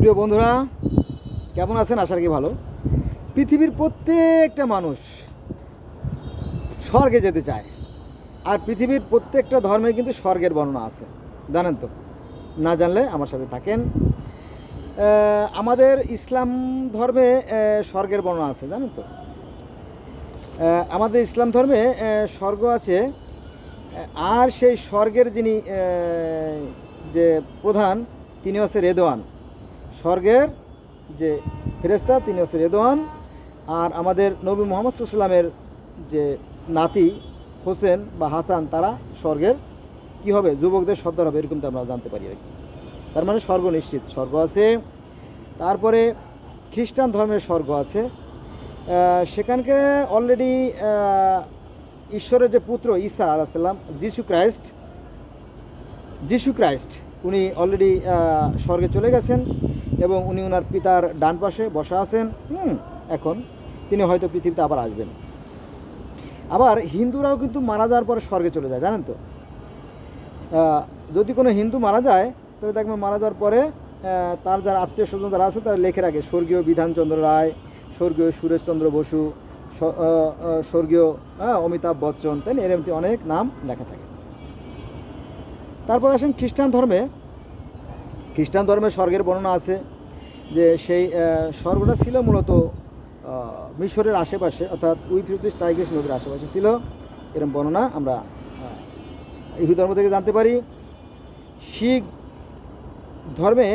প্রিয় বন্ধুরা, কেমন আছেন? আশা কি ভালো। পৃথিবীর প্রত্যেকটা মানুষ স্বর্গে যেতে চায়। আর পৃথিবীর প্রত্যেকটা ধর্মে কিন্তু স্বর্গের বর্ণনা আছে। জানেন তো? না জানলে আমার সাথে থাকেন। আমাদের ইসলাম ধর্মে স্বর্গের বর্ণনা আছে, জানেন তো? আমাদের ইসলাম ধর্মে স্বর্গ আছে। আর সেই স্বর্গের যিনি যে প্রধান, তিনি হচ্ছে রেদোয়ান। স্বর্গের যে ফেরেস্তা তিনি হচ্ছে রেদোয়ান। আর আমাদের নবী মোহাম্মদ সাল্লামের যে নাতি হোসেন বা হাসান, তারা স্বর্গের। কি হবে? যুবকদের সর্দার হবে এরকম তো আমরা জানতে পারি আর কি। তার মানে স্বর্গ নিশ্চিত, স্বর্গ আছে। তারপরে খ্রিস্টান ধর্মের স্বর্গ আছে। সেখানকে অলরেডি ঈশ্বরের যে পুত্র ঈসা আলাহিসাল্লাম যিশু ক্রাইস্ট যিশু ক্রাইস্ট, উনি অলরেডি স্বর্গে চলে গেছেন। এবং উনি ওনার পিতার ডান পাশে বসা আছেন হুম এখন। তিনি হয়তো পৃথিবীতে আবার আসবেন। আবার হিন্দুরাও কিন্তু মারা যাওয়ার পরে স্বর্গে চলে যায় জানেন তো? যদি কোনো হিন্দু মারা যায় তাহলে দেখবেন মারা যাওয়ার পরে তার যারা আত্মীয় স্বজন যারা আছে তারা লেখে রাখে স্বর্গীয় বিধানচন্দ্র রায় স্বর্গীয় সুরেশচন্দ্র বসু স্বর্গীয় হ্যাঁ, অমিতাভ বচ্চন তাই না অনেক নাম লেখা থাকে। তারপর আসেন খ্রিস্টান ধর্মে। খ্রিস্টান ধর্মে স্বর্গের বর্ণনা আছে যে সেই স্বর্গটা ছিল মূলত মিশরের আশেপাশে অর্থাৎ উইফ্রিতিস টাইগেস নদীর আশেপাশে ছিল। এরকম বর্ণনা আমরা ইহু ধর্ম থেকে জানতে পারি। শিখ ধর্মে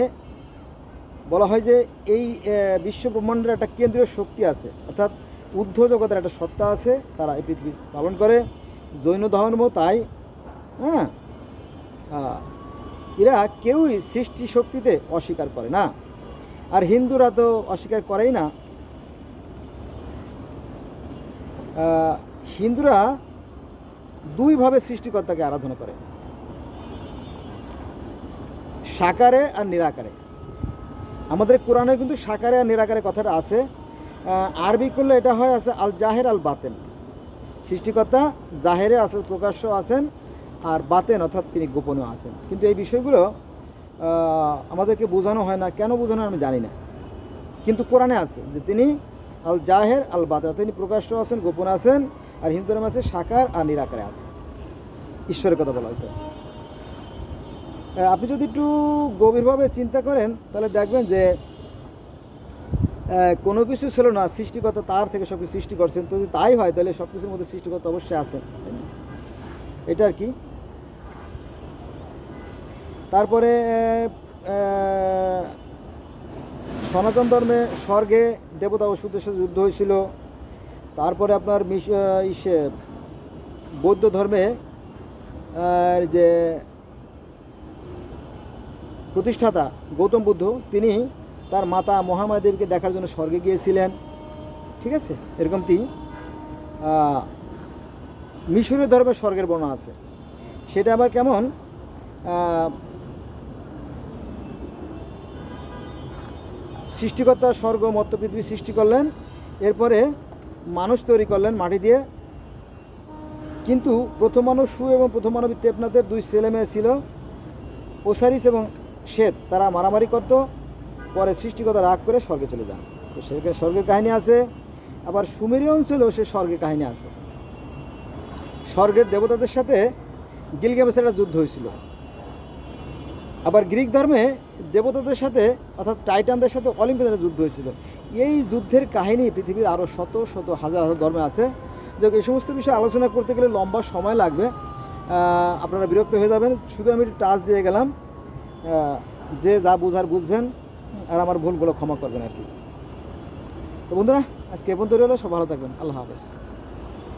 বলা হয় যে এই আহ, বিশ্ব ব্রহ্মাণ্ডের একটা কেন্দ্রীয় শক্তি আছে অর্থাৎ ঊর্ধ্ব জগতের একটা সত্তা আছে তারা এই পৃথিবী পালন করে। জৈন ধর্ম তাই হ্যাঁ? এরা কেউই সৃষ্টি শক্তিতে অস্বীকার করে না। আর হিন্দুরা তো অস্বীকার করেই না। হিন্দুরা দুইভাবে সৃষ্টিকর্তাকে আরাধনা করে। সাকারে আর নিরাকারে। আমাদের কোরআনে কিন্তু সাকারে আর নিরাকারে কথাটা আছে। আরবি করলে এটা হয় আছে আল জাহের আল বাতেন সৃষ্টিকর্তা জাহেরে আছে প্রকাশ্য আছেন। আর বাতেন, অর্থাৎ তিনি গোপনেও আছেন। কিন্তু এই বিষয়গুলো আমাদেরকে বোঝানো হয় না। কেন বোঝানো আমি জানি না। কিন্তু কোরআনে আছে যে তিনি আল জাহের আল বাতেন তিনি প্রকাশ্য আছেন, গোপনে আছেন, আর হিন্দু ধর্মে আছে সাকার আর নিরাকারে আছে। ঈশ্বরের কথা বলা হয়েছে। আপনি যদি একটু গভীরভাবে চিন্তা করেন, তাহলে দেখবেন যে কোনো কিছু ছিল না, সৃষ্টিকর্তা তার থেকে সব কিছু সৃষ্টি করছেন। তো যদি তাই হয়, তাহলে সব কিছুর মধ্যে সৃষ্টিকর্তা অবশ্যই না? এটা আর কি। তারপরে সনাতন ধর্মে স্বর্গে দেবতা ওষুধের সাথে যুদ্ধ হয়েছিল। তারপরে আপনার ইসে বৌদ্ধ ধর্মে যে প্রতিষ্ঠাতা গৌতম বুদ্ধ তিনি তার মাতা মহামায়া দেবীকে দেখার জন্য স্বর্গে গিয়েছিলেন। ঠিক আছে? এরকমটি আহ, মিশরীয় ধর্মের স্বর্গের বর্ণনা আছে। সেটা আবার কেমন? সৃষ্টিকর্তা, স্বর্গ, মত্ত পৃথিবী সৃষ্টি করলেন, এরপরে মানুষ তৈরি করলেন মাটি দিয়ে। কিন্তু প্রথম মানব সু এবং প্রথম মানব তেপনাথের দুই ছেলে মেয়ে ছিল, ওসারিস এবং শ্বেত। তারা মারামারি করত, পরে সৃষ্টিকর্তা রাগ করে স্বর্গে চলে যান। তো সেখানে স্বর্গের কাহিনী আছে, আবার সুমেরীয় অঞ্চলেও সে স্বর্গের কাহিনী আছে। স্বর্গের দেবতাদের সাথে গিলগেমেসের একটা যুদ্ধ হয়েছিল। আবার গ্রিক ধর্মে দেবতাদের সাথে, অর্থাৎ টাইটানদের সাথে অলিম্পিয়াদের যুদ্ধ হয়েছিল। এই যুদ্ধের কাহিনী পৃথিবীর আরও শত শত হাজার হাজার ধর্মে আছে। যে এই সমস্ত বিষয়ে আলোচনা করতে গেলে লম্বা সময় লাগবে। আপনারা বিরক্ত হয়ে যাবেন। শুধু আমি টাচ দিয়ে গেলাম। যে যা বুঝার বুঝবেন, আর আমার ভুলগুলো ক্ষমা করবেন আর কি। তো বন্ধুরা, আজকে এ পর্যন্ত রইল। সব ভালো থাকবেন। আল্লাহ হাফেজ।